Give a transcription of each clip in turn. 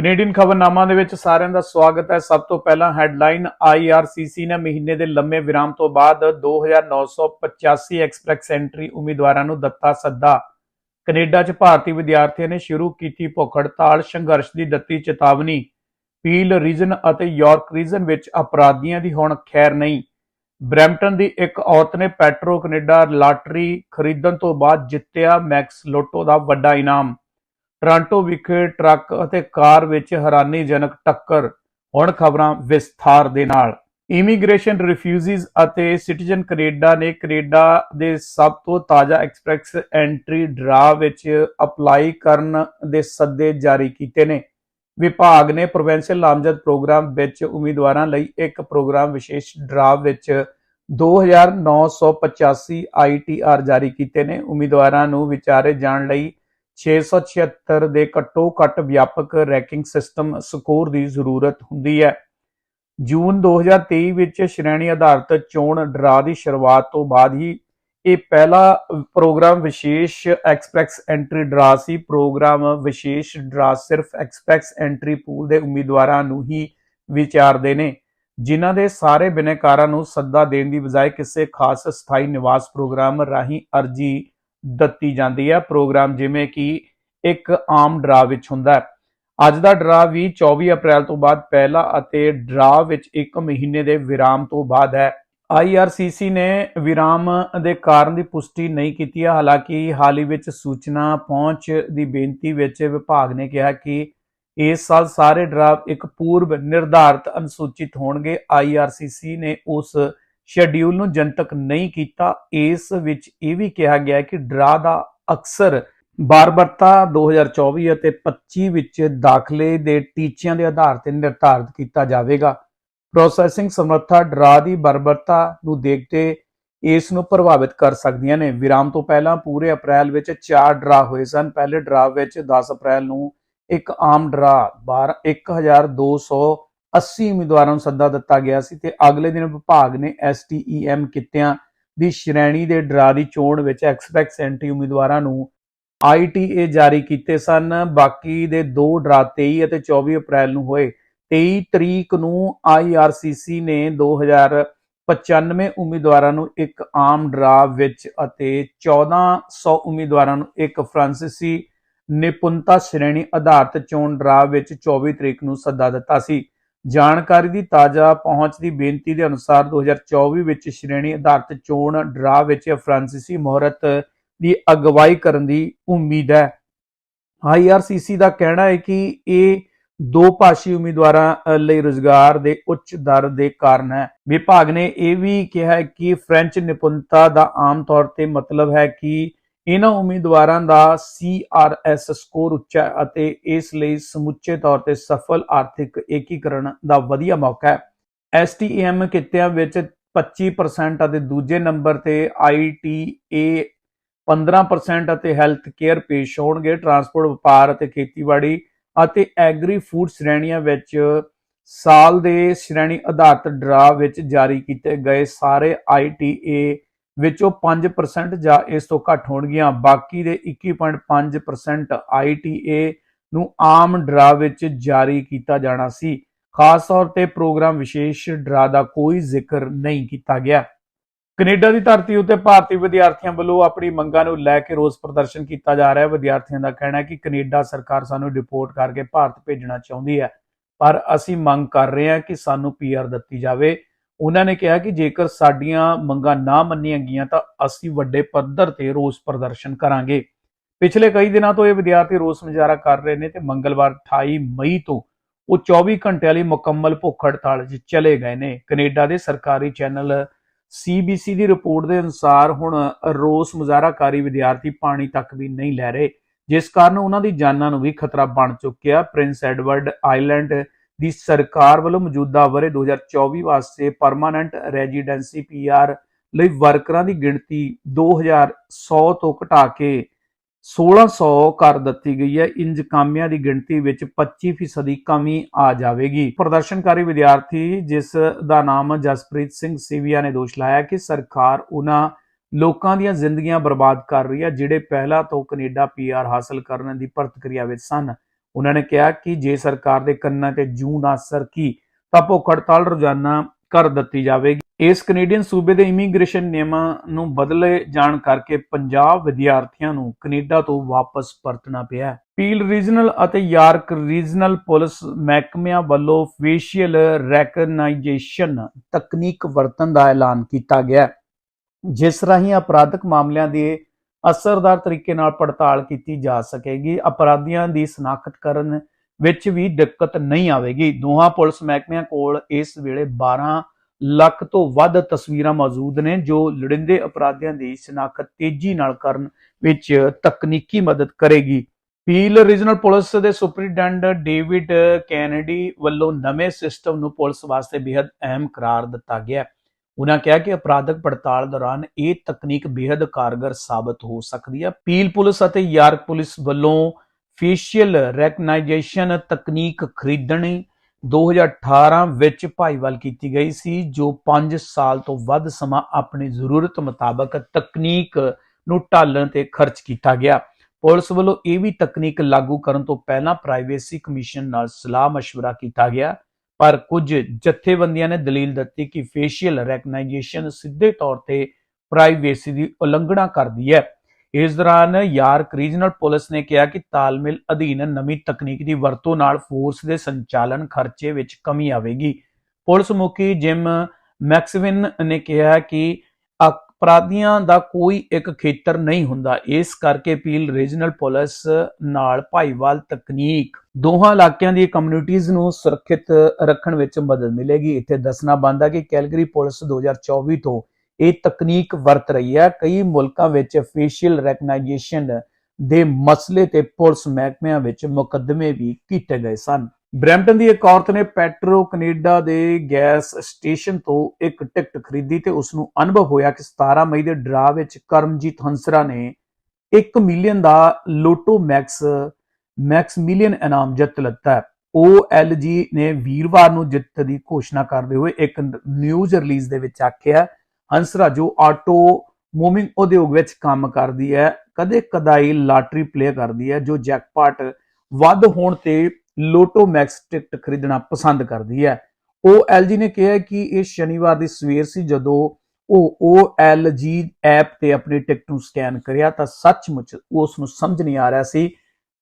Canadian ਖਬਰਨਾਮਾ ਦੇ ਵਿੱਚ ਸਾਰਿਆਂ ਦਾ ਸਵਾਗਤ ਹੈ। ਸਭ ਤੋਂ ਪਹਿਲਾਂ ਹੈਡਲਾਈਨ IRCC ਨੇ ਮਹੀਨੇ ਦੇ ਲੰਮੇ ਵਿਰਾਮ ਤੋਂ ਬਾਅਦ 2985 ਐਕਸਪ੍ਰੈਸ ਐਂਟਰੀ ਉਮੀਦਵਾਰਾਂ ਨੂੰ ਦਿੱਤਾ ਸੱਦਾ। ਕੈਨੇਡਾ 'ਚ ਭਾਰਤੀ ਵਿਦਿਆਰਥੀਆਂ ਨੇ ਸ਼ੁਰੂ ਕੀਤੀ ਭੁੱਖ ਹੜਤਾਲ, ਸੰਘਰਸ਼ ਦੀ ਦਿੱਤੀ ਚੇਤਾਵਨੀ। ਪੀਲ ਰੀਜਨ ਅਤੇ ਯਾਰਕ ਰੀਜਨ ਵਿੱਚ ਅਪਰਾਧੀਆਂ ਦੀ ਹੁਣ ਖੈਰ ਨਹੀਂ। ਬਰੈਂਪਟਨ ਦੀ ਇੱਕ ਔਰਤ ਨੇ ਪੈਟਰੋ ਕੈਨੇਡਾ ਲਾਟਰੀ ਖਰੀਦਣ ਤੋਂ ਬਾਅਦ ਜਿੱਤਿਆ ਮੈਕਸ ਲੋਟੋ ਦਾ ਵੱਡਾ ਇਨਾਮ। ਟੋਰਾਂਟੋ ਵਿਖੇ ਟਰੱਕ ਅਤੇ ਕਾਰ ਵਿੱਚ ਹੈਰਾਨੀਜਨਕ ਟੱਕਰ। ਹੁਣ ਖਬਰਾਂ ਵਿਸਥਾਰ ਦੇ ਨਾਲ। ਇਮੀਗ੍ਰੇਸ਼ਨ ਰਿਫਿਊਜੀਜ਼ ਅਤੇ ਸਿਟੀਜ਼ਨ ਕੈਨੇਡਾ ਨੇ ਕੈਨੇਡਾ ਦੇ ਸਭ ਤੋਂ ਤਾਜ਼ਾ ਐਕਸਪ੍ਰੈਸ ਐਂਟਰੀ ਡਰਾ ਵਿੱਚ ਅਪਲਾਈ ਕਰਨ ਦੇ ਸੱਦੇ ਜਾਰੀ ਕੀਤੇ ਨੇ। ਵਿਭਾਗ ਨੇ ਪ੍ਰੋਵਿੰਸ਼ੀਅਲ ਨਾਮਜ਼ਦ ਪ੍ਰੋਗਰਾਮ ਵਿੱਚ ਉਮੀਦਵਾਰਾਂ ਲਈ ਇੱਕ ਪ੍ਰੋਗਰਾਮ ਵਿਸ਼ੇਸ਼ ਡਰਾ ਵਿੱਚ 2985 ਆਈਟੀਆਰ ਜਾਰੀ ਕੀਤੇ ਨੇ। ਉਮੀਦਵਾਰਾਂ ਨੂੰ ਵਿਚਾਰੇ ਜਾਣ ਲਈ 676 ਦੇ ਘੱਟੋ ਘੱਟ ਵਿਆਪਕ ਰੈਂਕਿੰਗ ਸਿਸਟਮ ਸਕੋਰ ਦੀ ਜ਼ਰੂਰਤ ਹੁੰਦੀ ਹੈ। ਜੂਨ 2023 ਵਿੱਚ ਸ਼੍ਰੇਣੀ ਆਧਾਰਿਤ ਚੋਣ ਡਰਾ ਦੀ ਸ਼ੁਰੂਆਤ ਤੋਂ ਬਾਅਦ ਹੀ ਇਹ ਪਹਿਲਾ ਪ੍ਰੋਗਰਾਮ ਵਿਸ਼ੇਸ਼ ਐਕਸਪ੍ਰੈਸ ਐਂਟਰੀ ਡਰਾ ਸੀ। ਪ੍ਰੋਗਰਾਮ ਵਿਸ਼ੇਸ਼ ਡਰਾ ਸਿਰਫ ਐਕਸਪ੍ਰੈਸ ਐਂਟਰੀ ਪੂਲ ਦੇ ਉਮੀਦਵਾਰਾਂ ਨੂੰ ਹੀ ਵਿਚਾਰਦੇ ਨੇ, ਜਿਨ੍ਹਾਂ ਦੇ ਸਾਰੇ ਬਿਨੈਕਾਰਾਂ ਨੂੰ ਸੱਦਾ ਦੇਣ ਦੀ ਬਜਾਏ ਕਿਸੇ ਖਾਸ ਸਥਾਈ ਨਿਵਾਸ ਪ੍ਰੋਗਰਾਮ ਰਾਹੀਂ ਅਰਜੀ ਦਿੱਤੀ ਜਾਂਦੀ ਹੈ। ਪ੍ਰੋਗਰਾਮ ਜਿਵੇਂ ਕਿ ਇੱਕ ਆਮ ਡਰਾ ਵਿੱਚ ਹੁੰਦਾ ਹੈ। ਅੱਜ ਦਾ ਡਰਾ ਵੀ 24 ਅਪ੍ਰੈਲ ਤੋਂ ਬਾਅਦ ਪਹਿਲਾ ਅਤੇ ਡਰਾ ਵਿੱਚ 1 ਮਹੀਨੇ ਦੇ ਵਿਰਾਮ ਤੋਂ ਬਾਅਦ ਹੈ। IRCC ਨੇ ਵਿਰਾਮ ਦੇ ਕਾਰਨ ਦੀ ਪੁਸ਼ਟੀ ਨਹੀਂ ਕੀਤੀ ਹੈ। ਹਾਲਾਂਕਿ ਹਾਲ ਹੀ ਵਿੱਚ ਸੂਚਨਾ ਪਹੁੰਚ ਦੀ ਬੇਨਤੀ ਵਿੱਚ ਵਿਭਾਗ ਨੇ ਕਿਹਾ ਕਿ ਇਸ ਸਾਲ ਸਾਰੇ ਡਰਾ ਇੱਕ ਪੂਰਬ ਨਿਰਧਾਰਤ ਅਨੁਸੂਚਿਤ ਹੋਣਗੇ। IRCC ਨੇ ਉਸ ਸ਼ੈਡਿਊਲ ਨੂੰ ਜਨਤਕ ਨਹੀਂ ਕੀਤਾ। ਇਸ ਵਿੱਚ ਇਹ ਵੀ ਕਿਹਾ ਗਿਆ ਕਿ ਡਰਾ ਦਾ ਅਕਸਰ ਬਾਰਬਰਤਾ 2024 ਅਤੇ 25 ਵਿੱਚ ਦਾਖਲੇ ਦੇ ਟੀਚਿਆਂ ਦੇ ਆਧਾਰ ਤੇ ਨਿਰਧਾਰਤ ਕੀਤਾ ਜਾਵੇਗਾ। ਪ੍ਰੋਸੈਸਿੰਗ ਸਮਰੱਥਾ ਡਰਾ ਦੀ ਬਰਬਰਤਾ ਨੂੰ ਦੇਖਦੇ ਇਸ ਨੂੰ ਪ੍ਰਭਾਵਿਤ ਕਰ ਸਕਦੀਆਂ ਨੇ। ਵਿਰਾਮ ਤੋਂ ਪਹਿਲਾਂ ਪੂਰੇ ਅਪ੍ਰੈਲ ਵਿੱਚ ਚਾਰ ਡਰਾ ਹੋਏ ਸਨ। ਪਹਿਲੇ ਡਰਾ ਵਿੱਚ 10 ਅਪ੍ਰੈਲ ਨੂੰ ਇੱਕ ਆਮ ਡਰਾ 12 1280 ਉਮੀਦਵਾਰਾਂ ਨੂੰ ਸੱਦਾ ਦਿੱਤਾ ਗਿਆ ਸੀ ਤੇ ਅਗਲੇ ਦਿਨ ਵਿਭਾਗ ਨੇ STEM ਕਿੱਤਿਆਂ ਦੀ ਸ਼੍ਰੇਣੀ ਦੇ ਡਰਾ ਦੀ ਚੋਣ ਵਿੱਚ ਐਕਸਪੈਕਸ ਐਂਟਰੀ ਉਮੀਦਵਾਰਾਂ ਨੂੰ ITA ਜਾਰੀ ਕੀਤੇ ਸਨ। ਬਾਕੀ ਦੇ ਦੋ ਡਰਾ 23 ਅਤੇ 24 ਅਪ੍ਰੈਲ ਨੂੰ ਹੋਏ। 23 ਤਰੀਕ ਨੂੰ IRCC ਨੇ 2095 ਉਮੀਦਵਾਰਾਂ ਨੂੰ ਇੱਕ ਆਮ ਡਰਾ ਵਿੱਚ ਅਤੇ 1400 ਉਮੀਦਵਾਰਾਂ ਨੂੰ ਇੱਕ ਫ੍ਰਾਂਸੀਸੀ ਨਿਪੁੰਨਤਾ ਸ਼੍ਰੇਣੀ ਆਧਾਰਿਤ ਚੋਣ ਡਰਾ ਵਿੱਚ 24 ਤਰੀਕ ਨੂੰ ਸੱਦਾ ਦਿੱਤਾ ਸੀ। ਜਾਣਕਾਰੀ ਦੀ ਤਾਜ਼ਾ ਪਹੁੰਚ ਦੀ ਬੇਨਤੀ ਦੇ ਅਨੁਸਾਰ 2024 ਵਿੱਚ ਸ਼੍ਰੇਣੀ ਆਧਾਰਿਤ ਚੋਣ ਡਰਾ ਵਿੱਚ ਫ੍ਰਾਂਸੀਸੀ ਮਹਰਤ ਦੀ ਅਗਵਾਈ ਕਰਨ ਦੀ ਉਮੀਦ ਹੈ। IRCC ਦਾ ਕਹਿਣਾ ਹੈ ਕਿ ਇਹ ਦੋ ਭਾਸ਼ੀ ਉਮੀਦਵਾਰਾਂ ਲਈ ਰੋਜ਼ਗਾਰ ਦੇ ਉੱਚ ਦਰ ਦੇ ਕਾਰਨ ਹੈ। ਵਿਭਾਗ ਨੇ ਇਹ ਵੀ ਕਿਹਾ ਹੈ ਕਿ ਫ੍ਰੈਂਚ ਨਿਪੁੰਨਤਾ ਦਾ ਆਮ ਤੌਰ ਤੇ ਮਤਲਬ ਹੈ ਕਿ ਇਹਨਾਂ ਉਮੀਦਵਾਰਾਂ ਦਾ CRS ਸਕੋਰ ਉੱਚਾ ਹੈ ਅਤੇ ਇਸ ਲਈ ਸਮੁੱਚੇ ਤੌਰ ਤੇ ਸਫਲ ਆਰਥਿਕ ਏਕੀਕਰਨ ਦਾ ਵਧੀਆ ਮੌਕਾ ਹੈ। STEM ਕਿੱਤਿਆਂ ਵਿੱਚ 25% ਅਤੇ ਦੂਜੇ ਨੰਬਰ ਤੇ ITA 15% ਅਤੇ ਹੈਲਥ ਕੇਅਰ ਪੇਸ਼ ਹੋਣਗੇ। ਟਰਾਂਸਪੋਰਟ ਵਪਾਰ ਅਤੇ ਖੇਤੀਬਾੜੀ ਅਤੇ ਐਗਰੀ ਫੂਡ ਸ਼੍ਰੇਣੀਆਂ ਵਿੱਚ ਸਾਲ ਦੇ ਸ਼੍ਰੇਣੀ ਆਧਾਰਿਤ ਡਰਾ ਵਿੱਚ ਜਾਰੀ ਕੀਤੇ ਗਏ ਸਾਰੇ ITA ਵਿੱਚੋਂ 5% ਜਾਂ ਇਸ ਤੋਂ ਘੱਟ ਹੋਣਗੀਆਂ। ਬਾਕੀ ਦੇ 21.5% ITA ਨੂੰ ਆਮ ਡਰਾ ਵਿੱਚ ਜਾਰੀ ਕੀਤਾ ਜਾਣਾ ਸੀ। ਖਾਸ ਤੌਰ ਤੇ ਪ੍ਰੋਗਰਾਮ ਵਿਸ਼ੇਸ਼ ਡਰਾ ਦਾ ਕੋਈ ਜ਼ਿਕਰ ਨਹੀਂ ਕੀਤਾ ਗਿਆ। ਕੈਨੇਡਾ ਦੀ ਧਰਤੀ ਉੱਤੇ ਭਾਰਤੀ ਵਿਦਿਆਰਥੀਆਂ ਵੱਲੋਂ ਆਪਣੀ ਮੰਗਾਂ ਨੂੰ ਲੈ ਕੇ ਰੋਸ ਪ੍ਰਦਰਸ਼ਨ ਕੀਤਾ ਜਾ ਰਿਹਾ ਹੈ। ਵਿਦਿਆਰਥੀਆਂ ਦਾ ਕਹਿਣਾ ਹੈ ਕਿ ਕੈਨੇਡਾ ਸਰਕਾਰ ਸਾਨੂੰ ਡਿਪੋਰਟ ਕਰਕੇ ਭਾਰਤ ਭੇਜਣਾ ਚਾਹੁੰਦੀ ਹੈ। ਪਰ ਅਸੀਂ ਮੰਗ ਕਰ ਰਹੇ ਹਾਂ ਕਿ ਸਾਨੂੰ ਪੀਆਰ ਦਿੱਤੀ ਜਾਵੇ। ਉਹਨਾਂ ਨੇ ਕਿਹਾ ਕਿ ਜੇਕਰ ਸਾਡੀਆਂ ਮੰਗਾਂ ਨਾ ਮੰਨੀਆਂ ਗਈਆਂ ਤਾਂ ਅਸੀਂ ਵੱਡੇ ਪੱਧਰ ਤੇ ਰੋਸ ਪ੍ਰਦਰਸ਼ਨ ਕਰਾਂਗੇ। ਪਿਛਲੇ ਕਈ ਦਿਨਾਂ ਤੋਂ ਇਹ ਵਿਦਿਆਰਥੀ ਰੋਸ ਮੁਜ਼ਾਹਰਾ ਕਰ ਰਹੇ ਨੇ ਤੇ ਮੰਗਲਵਾਰ 28 ਮਈ ਤੋਂ ਉਹ 24 ਘੰਟਿਆਂ ਲਈ ਮੁਕੰਮਲ ਭੁੱਖ ਹੜਤਾਲ 'ਚ ਚਲੇ ਗਏ ਨੇ। ਕੈਨੇਡਾ ਦੇ ਸਰਕਾਰੀ ਚੈਨਲ CBC ਦੀ ਰਿਪੋਰਟ ਦੇ ਅਨੁਸਾਰ ਹੁਣ ਰੋਸ ਮੁਜ਼ਾਹਰਾਕਾਰੀ ਵਿਦਿਆਰਥੀ ਪਾਣੀ ਤੱਕ ਵੀ ਨਹੀਂ ਲੈ ਰਹੇ, ਜਿਸ ਕਾਰਨ ਉਹਨਾਂ ਦੀ ਜਾਨਾਂ ਨੂੰ ਵੀ ਖਤਰਾ ਬਣ ਚੁੱਕਿਆ। ਪ੍ਰਿੰਸ ਐਡਵਰਡ ਆਈਲੈਂਡ ਦੀ ਸਰਕਾਰ ਵੱਲੋਂ ਮੌਜੂਦਾ ਵਰੇ 2024 ਵਾਸਤੇ ਪਰਮਾਨੈਂਟ ਰੈਜ਼ੀਡੈਂਸੀ ਪੀਆਰ ਲਈ ਵਰਕਰਾਂ ਦੀ ਗਿਣਤੀ 2100 ਤੋਂ ਘਟਾ ਕੇ 1600 ਕਰ ਦਿੱਤੀ ਗਈ ਹੈ। ਇੰਜ ਕਾਮਿਆਂ ਦੀ ਗਿਣਤੀ ਵਿੱਚ 25% ਦੀ ਕਮੀ ਆ ਜਾਵੇਗੀ। ਪ੍ਰਦਰਸ਼ਨਕਾਰੀ ਵਿਦਿਆਰਥੀ, ਜਿਸ ਦਾ ਨਾਮ ਜਸਪ੍ਰੀਤ ਸਿੰਘ ਸੀਵੀਆ ਨੇ ਦੋਸ਼ ਲਾਇਆ ਕਿ ਸਰਕਾਰ ਉਹਨਾਂ ਲੋਕਾਂ ਦੀਆਂ ਜ਼ਿੰਦਗੀਆਂ ਬਰਬਾਦ ਕਰ ਰਹੀ ਹੈ, ਜਿਹੜੇ ਪਹਿਲਾਂ ਤੋਂ ਕੈਨੇਡਾ ਪੀਆਰ ਹਾਸਲ ਕਰਨ ਦੀ ਪ੍ਰਤੀਕਿਰਿਆ ਵਿੱਚ ਸਨ। ਉਹਨਾਂ ਨੇ ਕਿਹਾ ਕਿ ਜੇ ਸਰਕਾਰ ਦੇ ਕੰਨਾਂ ਤੇ ਜੂੰ ਨਾ ਸਰਕੀ, ਤਾਂ ਭੁੱਖ ਹੜਤਾਲ ਰੋਜ਼ਾਨਾ ਕਰ ਦਿੱਤੀ ਜਾਵੇਗੀ। ਇਸ ਕੈਨੇਡੀਅਨ ਸੂਬੇ ਦੇ ਇਮੀਗ੍ਰੇਸ਼ਨ ਨਿਯਮਾਂ ਨੂੰ ਬਦਲੇ ਜਾਣ ਕਰਕੇ ਪੰਜਾਬ ਵਿਦਿਆਰਥੀਆਂ ਨੂੰ ਕੈਨੇਡਾ ਤੋਂ ਵਾਪਸ ਪਰਤਣਾ ਪਿਆ ਪੀਲ ਰੀਜਨਲ ਅਤੇ ਯਾਰਕ ਰੀਜਨਲ ਪੁਲਿਸ ਮਹਿਕਮਿਆਂ ਵੱਲੋਂ ਫੇਸ਼ੀਅਲ ਰੈਕਗਨਾਈਜੇਸ਼ਨ ਤਕਨੀਕ ਵਰਤਣ ਦਾ ਐਲਾਨ ਕੀਤਾ ਗਿਆ ਜਿਸ ਰਾਹੀਂ ਅਪਰਾਧਿਕ ਮਾਮਲਿਆਂ ਦੇ ਅਸਰਦਾਰ ਤਰੀਕੇ ਨਾਲ ਪੜਤਾਲ ਕੀਤੀ ਜਾ ਸਕੇਗੀ। ਅਪਰਾਧੀਆਂ ਦੀ ਸ਼ਨਾਖਤ ਕਰਨ ਵਿੱਚ ਵੀ ਦਿੱਕਤ ਨਹੀਂ ਆਵੇਗੀ। ਦੋਹਾਂ ਪੁਲਿਸ ਮਹਿਕਮਿਆਂ ਕੋਲ ਇਸ ਵੇਲੇ 12 ਲੱਖ ਤੋਂ ਵੱਧ ਤਸਵੀਰਾਂ ਮੌਜੂਦ ਨੇ, ਜੋ ਲੜਿੰਦੇ ਅਪਰਾਧੀਆਂ ਦੀ ਸ਼ਨਾਖਤ ਤੇਜ਼ੀ ਨਾਲ ਕਰਨ ਵਿੱਚ ਤਕਨੀਕੀ ਮਦਦ ਕਰੇਗੀ। ਪੀਲ ਰੀਜਨਲ ਪੁਲਿਸ ਦੇ ਸੁਪਰੀਡੈਂਟ ਡੇਵਿਡ ਕੈਨੇਡੀ ਵੱਲੋਂ ਨਵੇਂ ਸਿਸਟਮ ਨੂੰ ਪੁਲਿਸ ਵਾਸਤੇ ਬੇहद ਅਹਿਮ ਕਰਾਰ ਦਿੱਤਾ ਗਿਆ। ਉਹਨਾਂ ਕਿਹਾ ਕਿ ਅਪਰਾਧਕ ਪੜਤਾਲ ਦੌਰਾਨ ਇਹ ਤਕਨੀਕ ਬੇहद ਕਾਰਗਰ ਸਾਬਤ ਹੋ ਸਕਦੀ ਹੈ। ਪੀਲ ਪੁਲਿਸ ਅਤੇ ਯਾਰਕ ਪੁਲਿਸ ਵੱਲੋਂ ਫੇਸ਼ੀਅਲ ਰੈਕਗਨਾਈਜੇਸ਼ਨ ਤਕਨੀਕ ਖਰੀਦਣੀ 2018 ਵਿੱਚ ਭਾਈਵਾਲ ਕੀਤੀ ਗਈ ਸੀ, ਜੋ 5 ਸਾਲ ਤੋਂ ਵੱਧ ਸਮਾਂ ਆਪਣੀ ਜ਼ਰੂਰਤ ਮੁਤਾਬਕ ਤਕਨੀਕ ਨੂੰ ਢਾਲਣ ਤੇ ਖਰਚ ਕੀਤਾ ਗਿਆ। ਪੁਲਿਸ ਵੱਲੋਂ ਇਹ ਵੀ ਤਕਨੀਕ ਲਾਗੂ ਕਰਨ ਤੋਂ ਪਹਿਲਾਂ ਪ੍ਰਾਈਵੇਸੀ ਕਮਿਸ਼ਨ ਨਾਲ ਸਲਾਹ مشورہ ਕੀਤਾ ਗਿਆ। ਪਰ ਕੁਝ ਜਥੇਬੰਦੀਆਂ ਨੇ ਦਲੀਲ ਦਿੱਤੀ ਕਿ ਫੇਸ਼ੀਅਲ ਰੈਕਗਨਾਈਜੇਸ਼ਨ ਸਿੱਧੇ ਤੌਰ ਤੇ ਪ੍ਰਾਈਵੇਸੀ ਦੀ ਉਲੰਘਣਾ ਕਰਦੀ ਹੈ। ਇਸ ਦੌਰਾਨ ਯਾਰਕ ਰੀਜਨਲ ਪੁਲਿਸ ਨੇ ਕਿਹਾ ਕਿ ਤਾਲਮੇਲ ਅਧੀਨ ਨਵੀਂ ਤਕਨੀਕ ਦੀ ਵਰਤੋਂ ਨਾਲ ਫੋਰਸ ਦੇ ਸੰਚਾਲਨ ਖਰਚੇ ਵਿੱਚ ਕਮੀ ਆਵੇਗੀ। ਪੁਲਿਸ ਮੁਖੀ ਜਿਮ ਮੈਕਸਵਿਨ ਨੇ ਕਿਹਾ ਕਿ ਅਪਰਾਧੀਆਂ ਦਾ ਕੋਈ ਇੱਕ ਖੇਤਰ ਨਹੀਂ ਹੁੰਦਾ। ਇਸ ਕਰਕੇ ਪੀਲ ਰੀਜਨਲ ਪੁਲਿਸ ਨਾਲ ਭਾਈਵਾਲ ਤਕਨੀਕ। ਦੋਹਾਂ ਇਲਾਕਿਆਂ ਦੀ ਕਮਿਊਨਿਟੀਆਂ ਨੂੰ ਸੁਰੱਖਿਅਤ ਰੱਖਣ ਵਿੱਚ ਮਦਦ ਮਿਲੇਗੀ। ਇੱਥੇ ਦੱਸਣਾ ਬਣਦਾ ਕਿ ਕੈਲਗਰੀ ਪੁਲਿਸ 2024 ਤੋਂ ਇਹ ਤਕਨੀਕ ਵਰਤ ਰਹੀ ਹੈ। ਕਈ ਮੁਲਕਾਂ ਵਿੱਚ ਫੇਸ਼ੀਅਲ ਰੈਕਗਨਾਈਜੇਸ਼ਨ ਦੇ ਮਸਲੇ ਤੇ ਪੁਲਿਸ ਮਹਿਕਮਿਆਂ ਵਿੱਚ ਮੁਕੱਦਮੇ ਵੀ ਕੀਤੇ ਗਏ ਸਨ। ਬ੍ਰੈਂਪਟਨ ਦੀ ਇੱਕ ਔਰਤ ਨੇ ਪੈਟਰੋ ਕੈਨੇਡਾ ਦੇ ਗੈਸ ਸਟੇਸ਼ਨ ਤੋਂ ਇੱਕ ਟਿਕਟ ਖਰੀਦੀ ਤੇ ਉਸ ਨੂੰ ਅਨੁਭਵ ਹੋਇਆ ਕਿ 17 ਮਈ ਦੇ ਡਰਾ ਵਿੱਚ ਕਰਮਜੀਤ ਹੰਸਰਾ ਨੇ 1 ਮਿਲੀਅਨ ਦਾ ਲੋਟੋ ਮੈਕਸ ਮੈਕਸ ਮਿਲੀਅਨ ਇਨਾਮ ਜਿੱਤ ਲਿੱਤਾ ਹੈ। OLG ਨੇ ਵੀਰਵਾਰ ਨੂੰ ਜਿੱਤ ਦੀ ਘੋਸ਼ਣਾ ਕਰਦੇ ਹੋਏ ਇੱਕ ਨਿਊਜ਼ ਰਿਲੀਜ਼ ਦੇ ਵਿੱਚ ਆਖਿਆ, ਹੰਸਰਾ, ਜੋ ਆਟੋ ਮੂਵਿੰਗ ਉਦਯੋਗ ਵਿੱਚ ਕੰਮ ਕਰਦੀ ਹੈ ਕਦੇ ਕਦਾਈ ਲਾਟਰੀ ਪਲੇ ਕਰਦੀ ਹੈ, ਜੋ ਜੈਕਪਾਟ ਵੱਧ ਹੋਣ ਤੇ ਲੋਟੋ ਮੈਕਸ ਟਿਕਟ ਖਰੀਦਣਾ ਪਸੰਦ ਕਰਦੀ ਹੈ। OLG ਨੇ ਕਿਹਾ ਕਿ ਇਹ ਸ਼ਨੀਵਾਰ ਦੀ ਸਵੇਰ ਸੀ ਜਦੋਂ ਉਹ OLG ਐਪ ਤੇ ਆਪਣੀ ਟਿਕਟ ਨੂੰ ਸਕੈਨ ਕਰਿਆ ਤਾਂ ਸੱਚਮੁੱਚ ਉਸ ਨੂੰ ਸਮਝ ਨਹੀਂ ਆ ਰਿਹਾ ਸੀ।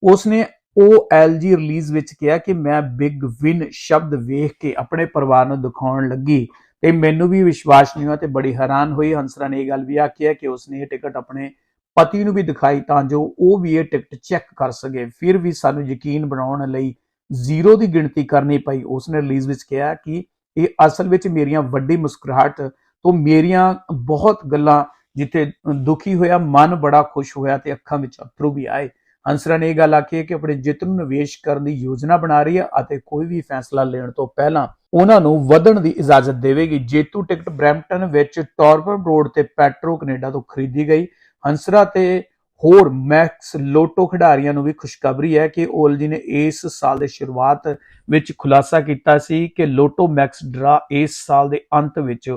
ਉਸਨੇ OLG ਰਿਲੀਜ਼ ਵਿੱਚ ਕਿਹਾ ਕਿ ਮੈਂ ਬਿਗ ਵਿਨ ਸ਼ਬਦ ਵੇਖ ਕੇ ਆਪਣੇ ਪਰਿਵਾਰ ਨੂੰ ਦਿਖਾਉਣ ਲੱਗੀ ਤੇ ਮੈਨੂੰ ਵੀ ਵਿਸ਼ਵਾਸ ਨਹੀਂ ਹੋਇਆ ਤੇ ਬੜੀ ਹੈਰਾਨ ਹੋਈ। ਹੰਸਰਾ ਨੇ ਇਹ ਗੱਲ ਵੀ ਆਖੀ ਹੈ ਕਿ ਉਸਨੇ ਇਹ ਟਿਕਟ ਆਪਣੇ ਪਤੀ ਨੂੰ ਵੀ ਦਿਖਾਈ ਤਾਂ ਜੋ ਉਹ ਵੀ ਇਹ ਟਿਕਟ ਚੈੱਕ ਕਰ ਸਕੇ। ਫਿਰ ਵੀ ਸਾਨੂੰ ਯਕੀਨ ਬਣਾਉਣ ਲਈ ਜ਼ੀਰੋ ਦੀ ਗਿਣਤੀ ਕਰਨੀ ਪਈ। ਉਸਨੇ ਰਿਲੀਜ਼ ਵਿੱਚ ਕਿਹਾ ਕਿ ਇਹ ਅਸਲ ਵਿੱਚ ਮੇਰੀਆਂ ਵੱਡੀ ਮੁਸਕਰਾਹਟ ਤੋਂ ਮੇਰੀਆਂ ਬਹੁਤ ਗੱਲਾਂ ਜਿੱਥੇ ਦੁਖੀ ਹੋਇਆ, ਮਨ ਬੜਾ ਖੁਸ਼ ਹੋਇਆ ਤੇ ਅੱਖਾਂ ਵਿੱਚ ਅਥਰੂ ਵੀ ਆਏ। ਹੰਸਰਾ ਨੇ ਇਹ ਗੱਲ ਆਖੀ ਹੈ ਕਿ ਆਪਣੇ ਜਿੱਤ ਨੂੰ ਨਿਵੇਸ਼ ਕਰਨ ਦੀ ਯੋਜਨਾ ਬਣਾ ਰਹੀ ਹੈ ਅਤੇ ਕੋਈ ਵੀ ਫੈਸਲਾ ਲੈਣ ਤੋਂ ਪਹਿਲਾਂ ਉਹਨਾਂ ਨੂੰ ਵਧਣ ਦੀ ਇਜਾਜ਼ਤ ਦੇਵੇਗੀ। ਜੇਤੂ ਟਿਕਟ ਬ੍ਰੈਂਪਟਨ ਵਿੱਚ ਟੌਰਬਨ ਰੋਡ ਤੇ ਪੈਟਰੋ ਕੈਨੇਡਾ ਤੋਂ ਖਰੀਦੀ ਗਈ। ਹੰਸਰਾ ਤੇ ਹੋਰ ਮੈਕਸ ਲੋਟੋ ਖਿਡਾਰੀਆਂ ਨੂੰ ਵੀ ਖੁਸ਼ਖਬਰੀ ਹੈ ਕਿ ਓਲਜੀ ਨੇ ਇਸ ਸਾਲ ਦੇ ਸ਼ੁਰੂਆਤ ਵਿੱਚ ਖੁਲਾਸਾ ਕੀਤਾ ਸੀ ਕਿ ਲੋਟੋ ਮੈਕਸ ਡਰਾ ਇਸ ਸਾਲ ਦੇ ਅੰਤ ਵਿੱਚ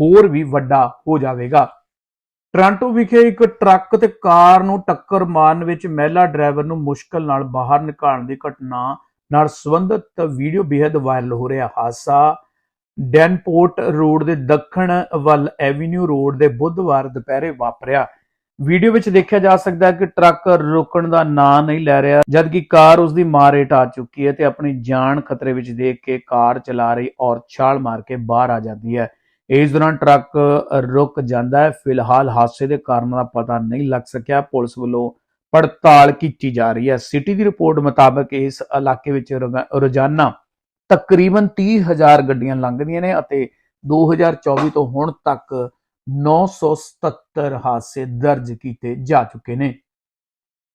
ਹੋਰ ਵੀ ਵੱਡਾ ਹੋ ਜਾਵੇਗਾ। ਟ੍ਰਾਂਟੋ ਵਿਖੇ ਇੱਕ ਟਰੱਕ ਤੇ ਕਾਰ ਨੂੰ ਟੱਕਰ ਮਾਰਨ ਵਿੱਚ ਮਹਿਲਾ ਡਰਾਈਵਰ ਨੂੰ ਮੁਸ਼ਕਲ ਨਾਲ ਬਾਹਰ ਨਿਕਾਲਣ ਦੀ ਘਟਨਾ ਨਾਲ ਸੰਬੰਧਿਤ ਵੀਡੀਓ ਬੇहद ਵਾਇਰਲ ਹੋ ਰਿਹਾ ਹਾਦਸਾ। ਡੈਨਪੋਰਟ ਰੋਡ ਦੇ ਦੱਖਣ ਵੱਲ ਐਵੀਨਿਊ ਰੋਡ ਦੇ ਬੁੱਧਵਾਰ ਦੁਪਹਿਰੇ ਵਾਪਰਿਆ। ਵੀਡੀਓ ਵਿੱਚ ਦੇਖਿਆ ਜਾ ਸਕਦਾ ਹੈ ਕਿ ਟਰੱਕ ਰੁਕਣ ਦਾ ਨਾਂ ਨਹੀਂ ਲੈ ਰਿਹਾ, ਜਦਕਿ ਕਾਰ ਉਸ ਦੀ ਮਾਰ ਹੇਠ ਆ ਚੁੱਕੀ ਹੈ ਤੇ ਆਪਣੀ ਜਾਨ ਖਤਰੇ ਵਿੱਚ ਦੇਖ ਕੇ ਕਾਰ ਚਲਾ ਰਹੀ ਔਰ ਛਾਲ ਮਾਰ ਕੇ ਬਾਹਰ ਆ ਜਾਂਦੀ ਹੈ। ਇਸ ਦੌਰਾਨ ਟਰੱਕ ਰੁਕ ਜਾਂਦਾ ਹੈ। ਫਿਲਹਾਲ ਹਾਦਸੇ ਦੇ ਕਾਰਨਾਂ ਦਾ ਪਤਾ ਨਹੀਂ ਲੱਗ ਸਕਿਆ। ਪੁਲਿਸ ਵੱਲੋਂ ਪੜਤਾਲ ਕੀਤੀ ਜਾ ਰਹੀ ਹੈ। ਸਿਟੀ ਦੀ ਰਿਪੋਰਟ ਮੁਤਾਬਕ ਇਸ ਇਲਾਕੇ ਵਿੱਚ ਰੋਜ਼ਾ- ਰੋਜ਼ਾਨਾ ਤਕਰੀਬਨ 30000 ਗੱਡੀਆਂ ਲੰਘਦੀਆਂ ਨੇ ਅਤੇ 2024 ਤੋਂ ਹੁਣ ਤੱਕ 977 ਹਾਦਸੇ ਦਰਜ ਕੀਤੇ ਜਾ ਚੁੱਕੇ ਨੇ।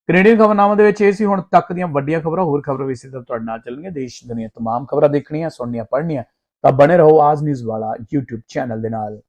ਕੈਨੇਡੀਅਨ ਖਬਰਨਾਮਾ ਦੇ ਵਿੱਚ ਇਹ ਸੀ, ਹੁਣ ਤੱਕ ਦੀਆਂ ਵੱਡੀਆਂ ਖਬਰਾਂ, ਹੋਰ ਖਬਰਾਂ ਵੀ ਇਸੇ ਤਰ੍ਹਾਂ ਤੁਹਾਡੇ ਨਾਲ ਚੱਲਣਗੀਆਂ। ਦੇਸ਼ ਦੁਨੀਆ ਤਮਾਮ ਖਬਰਾਂ ਦੇਖਣੀਆਂ, ਸੁਣਨੀਆਂ, ਪੜ੍ਹਨੀਆਂ, ਤਾਂ ਬਣੇ ਰਹੋ ਆਜ ਨਿਊਜ਼ ਵਾਲਾ YouTube ਚੈਨਲ ਦੇ ਨਾਲ।